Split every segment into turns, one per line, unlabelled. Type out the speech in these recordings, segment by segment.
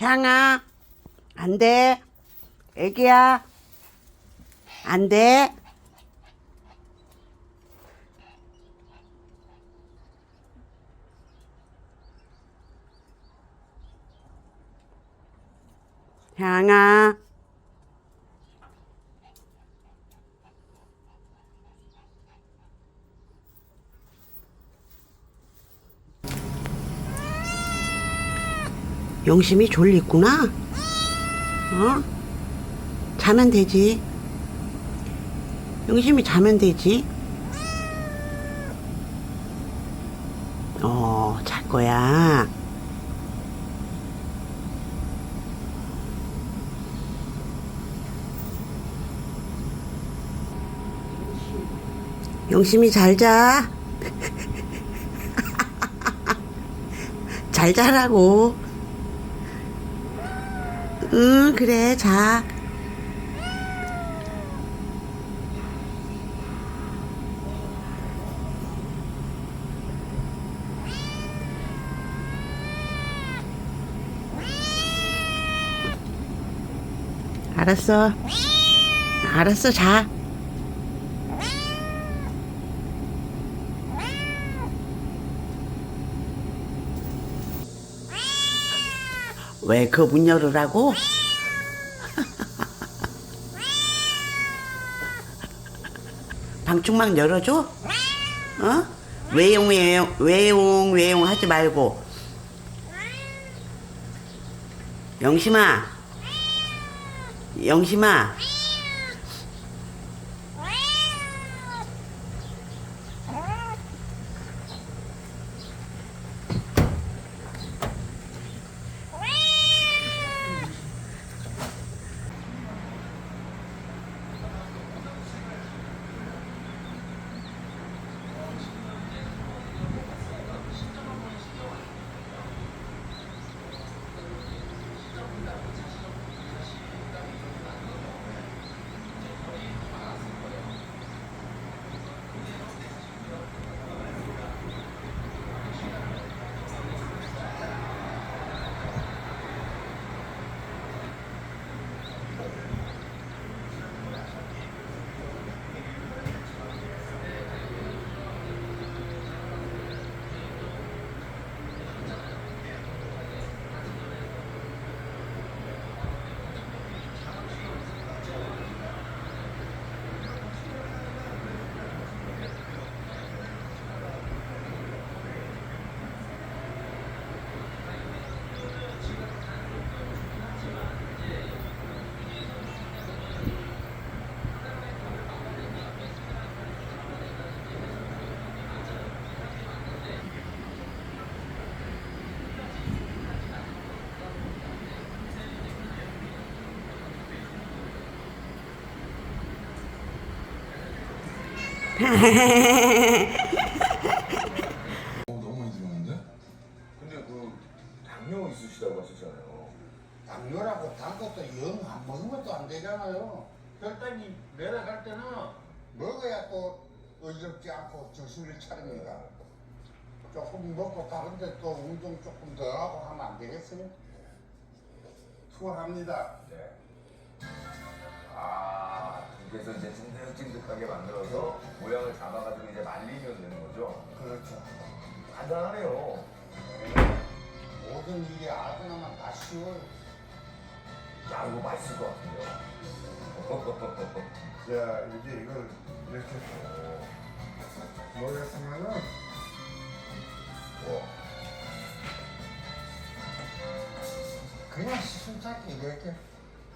향아, 안 돼. 애기야, 안 돼. 향아. 용심이 졸리구나. 어? 자면 되지. 용심이 자면 되지. 어, 잘 거야. 용심이 잘 자. 잘 자라고. 응, 그래, 자. 알았어. 알았어, 자. 왜 그 문 열으라고? 방충망 열어줘? 어? 외용 외용 외용 외용 하지 말고 영심아 영심아
너무 많이 들어오는데?
근데 그 당뇨 있으시다고 하셨잖아요.
당뇨라고 단 것도 영 안 먹으면 또안 되잖아요. 혈당이 내려갈 때는 먹어야 또 어지럽지 않고 정신을 차립니다. 조금 먹고 다른데 또 운동 조금 더 하고 하면 안 되겠어요? 투어합니다.
네. 아, 그래서 이제 찐득찐득하게 만들어서 모양을 잡아가지고 이제 말리면 되는 거죠.
그렇죠.
간단하네요.
모든 일이 알고 나면 다 쉬워요.
야, 이거 맛있을 것 같은데요.
자, 이제 이걸 이렇게 먹였으면은
와,
그냥 시순찮게 이렇게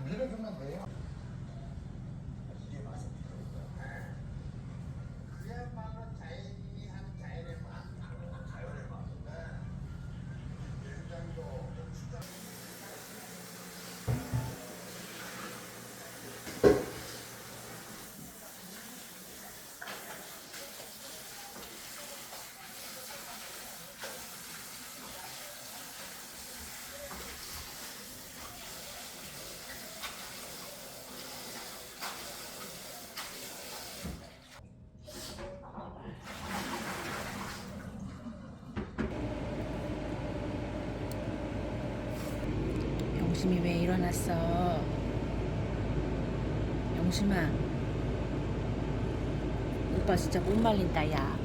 밀어주면 돼요.
영심이 왜 일어났어? 영심아. 오빠 진짜 못 말린다, 야.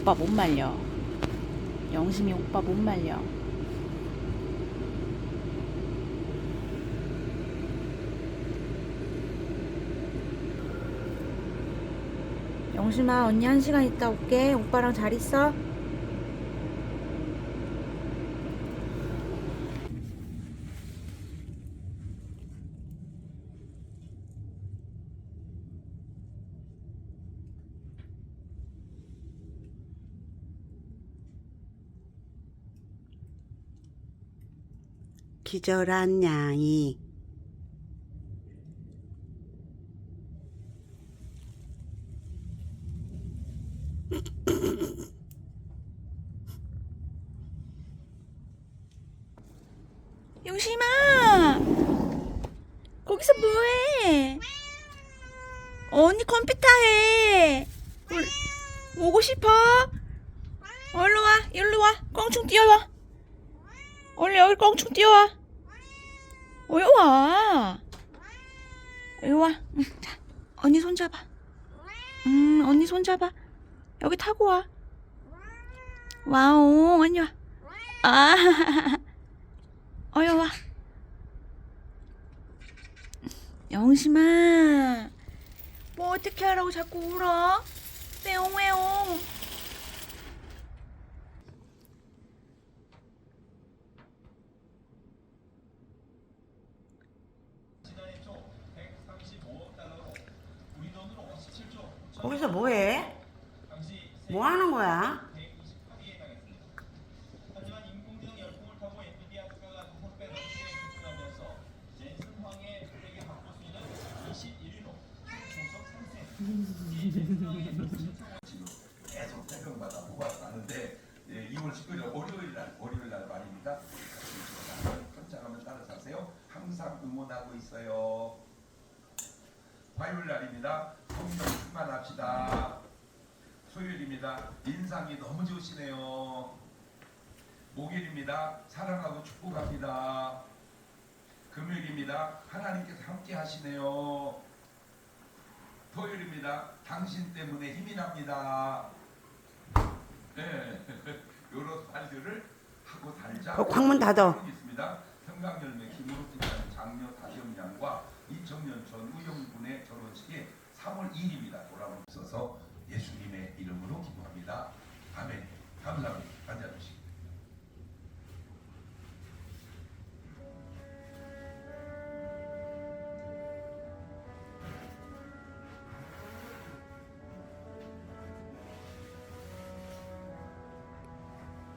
오빠 못 말려. 영심이 오빠 못 말려. 영심아, 언니 한 시간 있다 올게. 오빠랑 잘 있어?
기절한 양이
영심아! 거기서 뭐해? 언니 컴퓨터 해. 올- 오고 싶어? 얼른 와 일로 와. 껑충 뛰어와. 얼른 여기 껑충 뛰어와 어여 와 여기 와 응, 자, 언니 손 잡아 음 언니 손 잡아 여기 타고 와 와우 언니 와 아, 어여 와. 영심아, 뭐 어떻게 하라고 자꾸 울어? 왜옹왜옹.
거기서 뭐해? 뭐 하는 거야?
계속 태평마다 나는데 예, 2월 19일 월요일 날 월요일 날 말입니다. 현장하면 따라서 하세요. 항상 응원하고 있어요. 화요일 날입니다. 성령 충만합시다. 수요일입니다. 인상이 너무 좋으시네요. 목요일입니다. 사랑하고 축복합니다. 금요일입니다. 하나님께서 함께 하시네요. 토요일입니다. 당신 때문에 힘이 납니다. 네, 요런 말들을 하고 달자.
그 광문 닫어.
있습니다. 평강열매 김으로 팀장 장녀 다정양과 이청년 전 우영군의 결혼식이 3월 2일입니다. 돌아오셔서 예수님의 이름으로 기도합니다. 아멘. 감사합니다. 앉아주시기.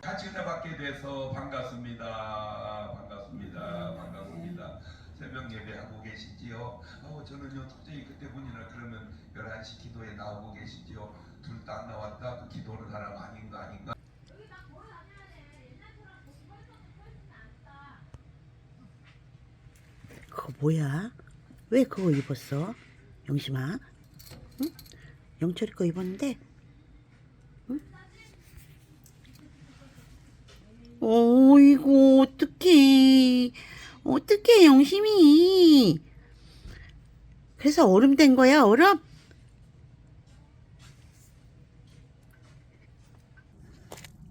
같이 은혜 받게 돼서. 반갑습니다. 반갑습니다. 새벽 예배 하고 저는요 도저히 그때 보니라 그러면 11시 기도에 나오고 계시지요? 둘 다 안 나왔다. 그 기도를 하라고 아닌 거 아닌가?
그거 뭐야? 왜 그거 입었어? 영심아? 응? 영철이 거 입었는데? 응? 어이구 어떡해 어떡해 영심이 그래서 얼음 된 거야 얼음?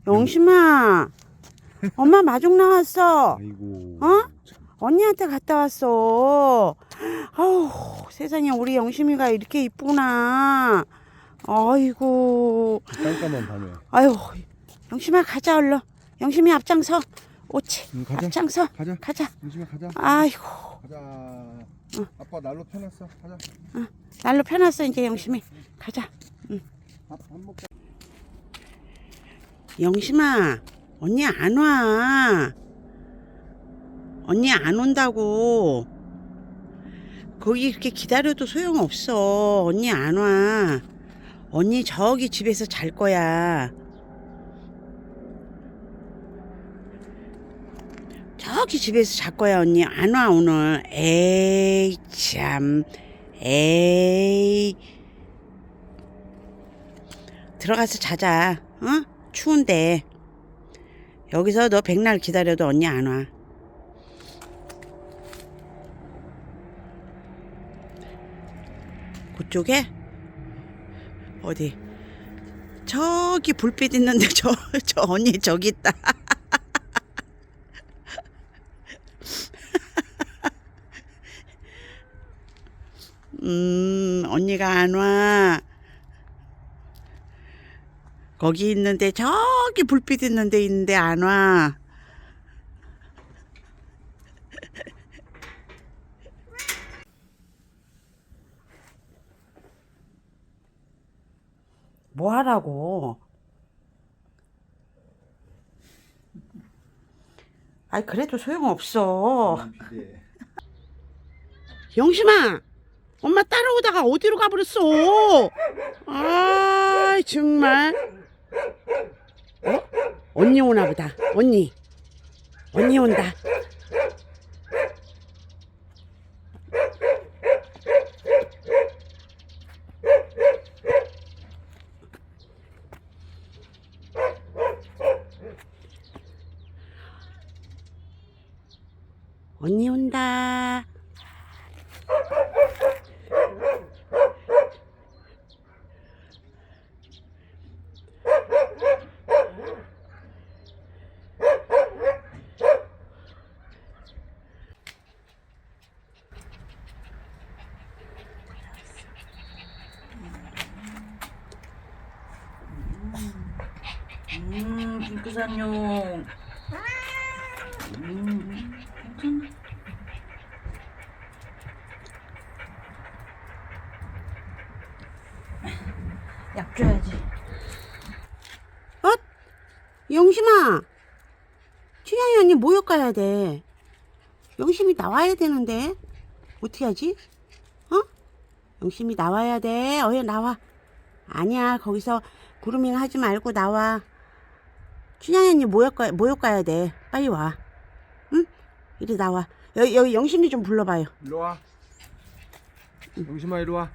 영심아 엄마 마중 나왔어
아이고.
어? 언니한테 갔다 왔어. 아우, 세상에 우리 영심이가 이렇게 이쁘구나. 아이고.
깜깜한 밤에.
아유, 영심아 가자 얼른. 영심이 앞장서. 오치.
응, 가자.
앞장서.
가자.
가자.
조심해 가자.
아이고,
가자. 아빠 날로 펴놨어. 가자.
날로 펴놨어 이제 영심이. 가자.
먹자.
영심아, 언니 안 와. 언니 안 온다고. 거기 이렇게 기다려도 소용없어. 언니 안 와. 언니 저기 집에서 잘 거야. 솔직히 집에서 잘 거야 언니. 안 와 오늘. 에이 참. 에이. 들어가서 자자. 어? 추운데. 여기서 너 백날 기다려도 언니 안 와. 그쪽에? 어디? 저기 불빛 있는데 저 저 언니 저기 있다. 음, 언니가 안 와. 거기 있는데 저기 불빛 있는데 있는데 안 와. 뭐 하라고? 아이 그래도 소용없어.
비대.
영심아, 엄마 따라오다가 어디로 가버렸어? 아, 정말. 어? 언니 오나 보다. 언니. 언니 온다. 언니 온다.
음, 빙크산용. 음, 괜찮아. 약 줘야지.
어? 영심아. 춘향이 언니 모욕 가야 돼. 영심이 나와야 되는데. 어떻게 하지? 어? 영심이 나와야 돼. 어여 나와. 아니야. 거기서 구루밍 하지 말고 나와. 춘향이 언니 모욕 가, 모욕 가야 돼. 빨리 와. 응? 이리 나와. 여기, 여기 영심이 좀 불러봐요.
일로 와. 영심아 이리 와.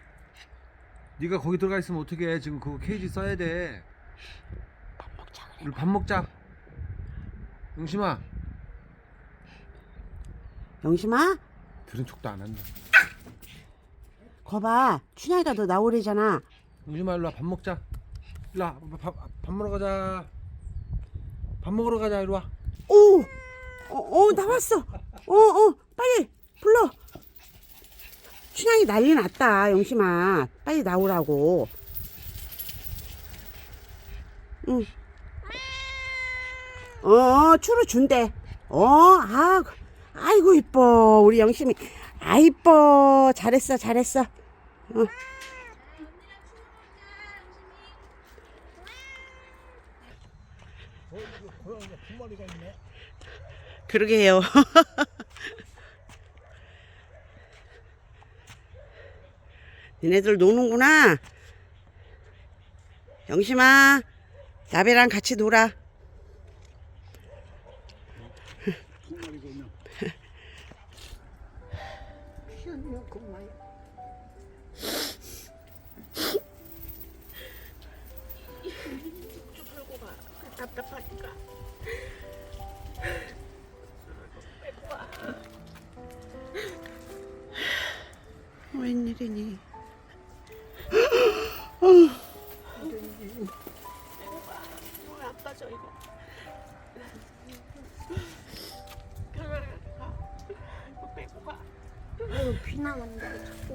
네가 거기 들어가 있으면 어떡해? 지금 그거 케이지 써야 돼.
밥 먹자 그래.
우리 밥 먹자. 영심아.
영심아?
들은 척도 안 한다.
거봐. 춘향이가 너 나오래잖아.
영심아 일로 와. 밥 먹자. 일로 와. 밥, 밥 먹으러 가자. 밥 먹으러 가자. 이리 와.
오! 어, 어, 나왔어. 어, 어, 빨리 불러. 춘향이 난리 났다, 영심아. 빨리 나오라고. 응. 어, 추루 준대. 어, 아, 아이고, 이뻐. 우리 영심이. 아, 이뻐. 잘했어, 잘했어. 어. 그러게요. 니네들 노는구나. 영심아, 나베랑 같이 놀아. 웬일이니?
아유 비나는데 자꾸